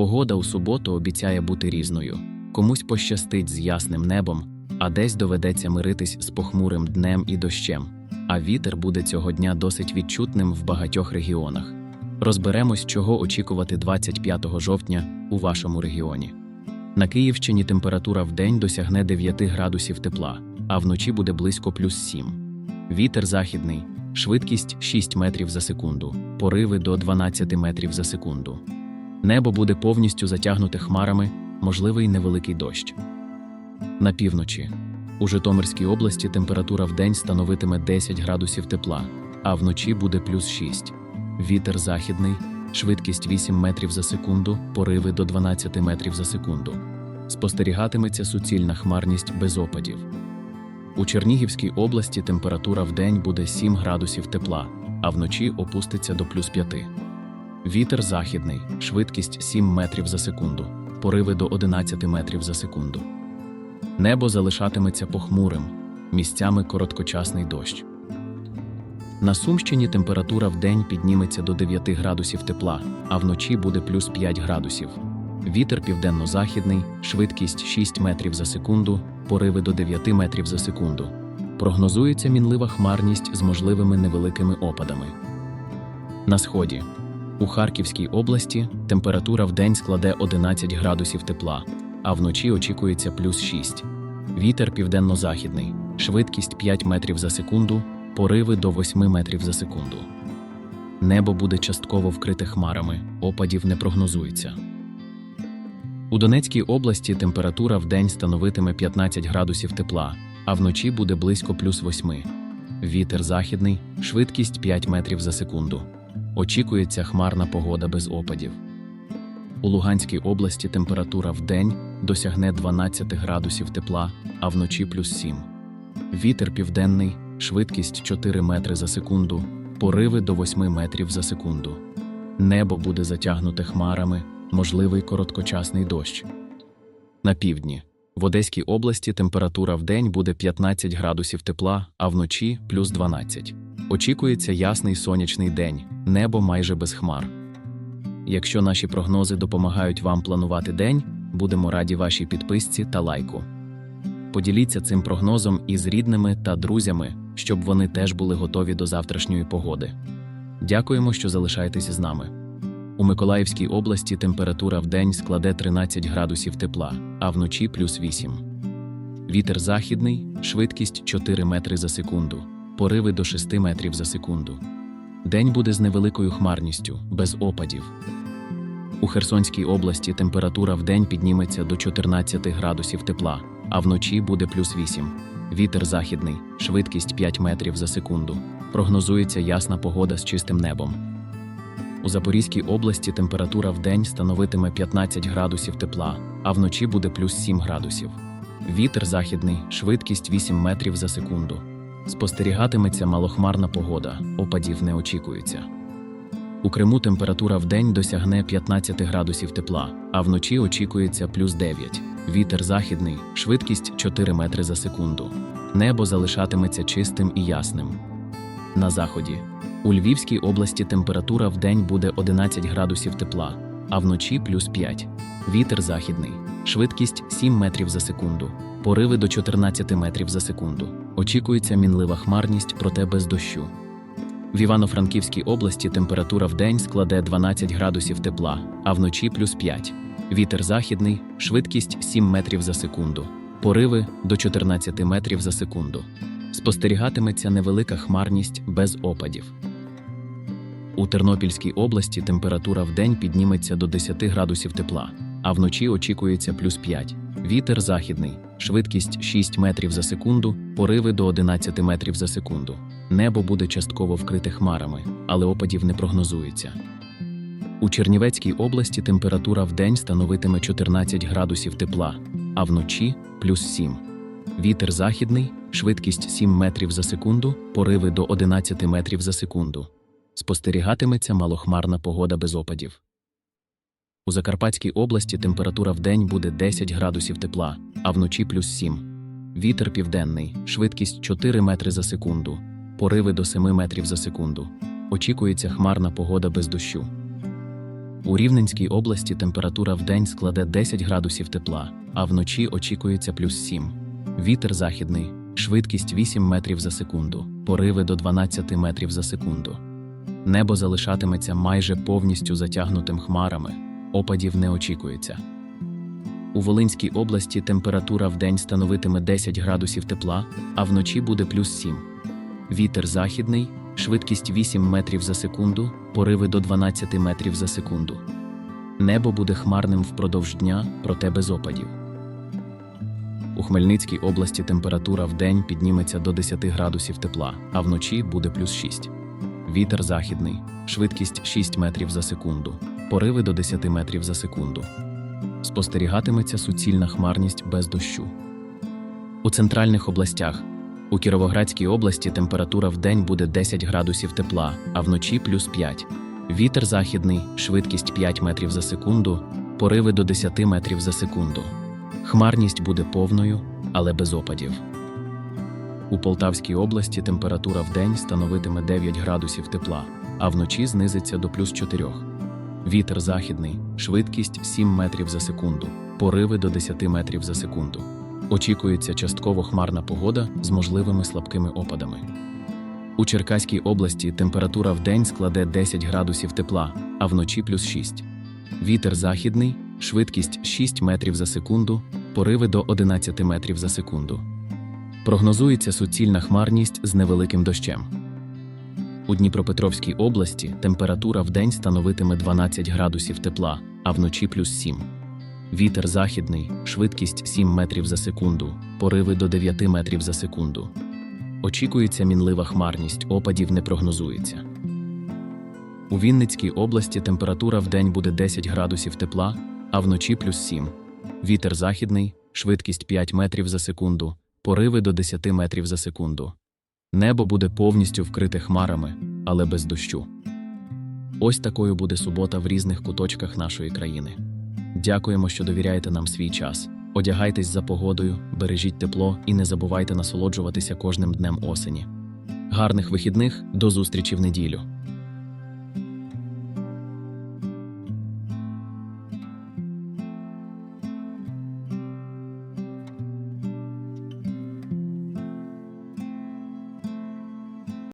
Погода у суботу обіцяє бути різною. Комусь пощастить з ясним небом, а десь доведеться миритись з похмурим днем і дощем. А вітер буде цього дня досить відчутним в багатьох регіонах. Розберемось, чого очікувати 25 жовтня у вашому регіоні. На Київщині температура в день досягне 9 градусів тепла, а вночі буде близько плюс 7. Вітер західний, швидкість 6 метрів за секунду, пориви до 12 метрів за секунду. Небо буде повністю затягнуте хмарами, можливий невеликий дощ. На півночі. У Житомирській області температура в день становитиме 10 градусів тепла, а вночі буде плюс 6. Вітер західний, швидкість 8 метрів за секунду, пориви до 12 метрів за секунду. Спостерігатиметься суцільна хмарність без опадів. У Чернігівській області температура в день буде 7 градусів тепла, а вночі опуститься до плюс 5. Вітер західний, швидкість 7 метрів за секунду, пориви до 11 метрів за секунду. Небо залишатиметься похмурим, місцями короткочасний дощ. На Сумщині температура в день підніметься до 9 градусів тепла, а вночі буде плюс 5 градусів. Вітер південно-західний, швидкість 6 метрів за секунду, пориви до 9 метрів за секунду. Прогнозується мінлива хмарність з можливими невеликими опадами. На сході. У Харківській області температура в день складе 11 градусів тепла, а вночі очікується плюс 6. Вітер південно-західний, швидкість 5 метрів за секунду, пориви до 8 метрів за секунду. Небо буде частково вкрите хмарами, опадів не прогнозується. У Донецькій області температура в день становитиме 15 градусів тепла, а вночі буде близько плюс 8. Вітер західний, швидкість 5 метрів за секунду. Очікується хмарна погода без опадів. У Луганській області температура в день досягне 12 градусів тепла, а вночі плюс 7. Вітер південний, швидкість 4 метри за секунду, пориви до 8 метрів за секунду. Небо буде затягнуте хмарами, можливий короткочасний дощ. На півдні. В Одеській області температура в буде 15 градусів тепла, а вночі плюс 12. Очікується ясний сонячний день, небо майже без хмар. Якщо наші прогнози допомагають вам планувати день, будемо раді вашій підписці та лайку. Поділіться цим прогнозом із рідними та друзями, щоб вони теж були готові до завтрашньої погоди. Дякуємо, що залишаєтеся з нами. У Миколаївській області температура в день складе 13 градусів тепла, а вночі плюс 8. Вітер західний, швидкість 4 метри за секунду, пориви до 6 метрів за секунду. День буде з невеликою хмарністю, без опадів. У Херсонській області температура в день підніметься до 14 градусів тепла, а вночі буде плюс 8. Вітер західний, швидкість 5 метрів за секунду. Прогнозується ясна погода з чистим небом. У Запорізькій області температура в день становитиме 15 градусів тепла, а вночі буде плюс 7 градусів. Вітер західний, швидкість 8 метрів за секунду. Спостерігатиметься малохмарна погода, опадів не очікується. У Криму температура в день досягне 15 градусів тепла, а вночі очікується плюс 9. Вітер західний, швидкість 4 метри за секунду. Небо залишатиметься чистим і ясним. На заході. У Львівській області температура в день буде 11 градусів тепла, а вночі плюс 5. Вітер західний, швидкість 7 метрів за секунду, пориви до 14 метрів за секунду. Очікується мінлива хмарність, проте без дощу. В Івано-Франківській області температура в день складе 12 градусів тепла, а вночі плюс 5. Вітер західний, швидкість 7 метрів за секунду, пориви до 14 метрів за секунду. Спостерігатиметься невелика хмарність без опадів. У Тернопільській області температура в день підніметься до 10 градусів тепла, а вночі очікується плюс 5. Вітер західний, швидкість 6 метрів за секунду, пориви до 11 метрів за секунду. Небо буде частково вкрите хмарами, але опадів не прогнозується. У Чернівецькій області температура в день становитиме 14 градусів тепла, а вночі плюс 7. Вітер західний, швидкість 7 метрів за секунду, пориви до 11 метрів за секунду. Спостерігатиметься малохмарна погода без опадів. У Закарпатській області температура в день буде 10 градусів тепла, а вночі плюс 7. Вітер південний, швидкість 4 метри за секунду, пориви до 7 метрів за секунду. Очікується хмарна погода без дощу. У Рівненській області температура в день складе 10 градусів тепла, а вночі очікується плюс 7. Вітер західний, швидкість 8 метрів за секунду, пориви до 12 метрів за секунду. Небо залишатиметься майже повністю затягнутим хмарами, опадів не очікується. У Волинській області температура в день становитиме 10 градусів тепла, а вночі буде плюс 7. Вітер західний, швидкість 8 метрів за секунду, пориви до 12 метрів за секунду. Небо буде хмарним впродовж дня, проте без опадів. У Хмельницькій області температура в день підніметься до 10 градусів тепла, а вночі буде плюс 6. Вітер західний, швидкість 6 метрів за секунду, пориви до 10 метрів за секунду. Спостерігатиметься суцільна хмарність без дощу. У центральних областях у Кіровоградській області температура в день буде 10 градусів тепла, а вночі плюс 5. Вітер західний, швидкість 5 метрів за секунду, пориви до 10 метрів за секунду. Хмарність буде повною, але без опадів. У Полтавській області температура в день становитиме 9 градусів тепла, а вночі знизиться до плюс 4. Вітер західний, швидкість 7 метрів за секунду, пориви до 10 метрів за секунду. Очікується частково хмарна погода з можливими слабкими опадами. У Черкаській області температура в день складе 10 градусів тепла, а вночі плюс 6. Вітер західний, швидкість 6 метрів за секунду, пориви до 11 метрів за секунду. Прогнозується суцільна хмарність з невеликим дощем. У Дніпропетровській області температура в день становитиме 12 градусів тепла, а вночі плюс 7. Вітер західний, швидкість 7 метрів за секунду, пориви до 9 метрів за секунду. Очікується мінлива хмарність, опадів не прогнозується. У Вінницькій області температура в день буде 10 градусів тепла, а вночі плюс 7. Вітер західний, швидкість 5 метрів за секунду, пориви до 10 метрів за секунду. Небо буде повністю вкрите хмарами, але без дощу. Ось такою буде субота в різних куточках нашої країни. Дякуємо, що довіряєте нам свій час. Одягайтесь за погодою, бережіть тепло і не забувайте насолоджуватися кожним днем осені. Гарних вихідних, до зустрічі в неділю!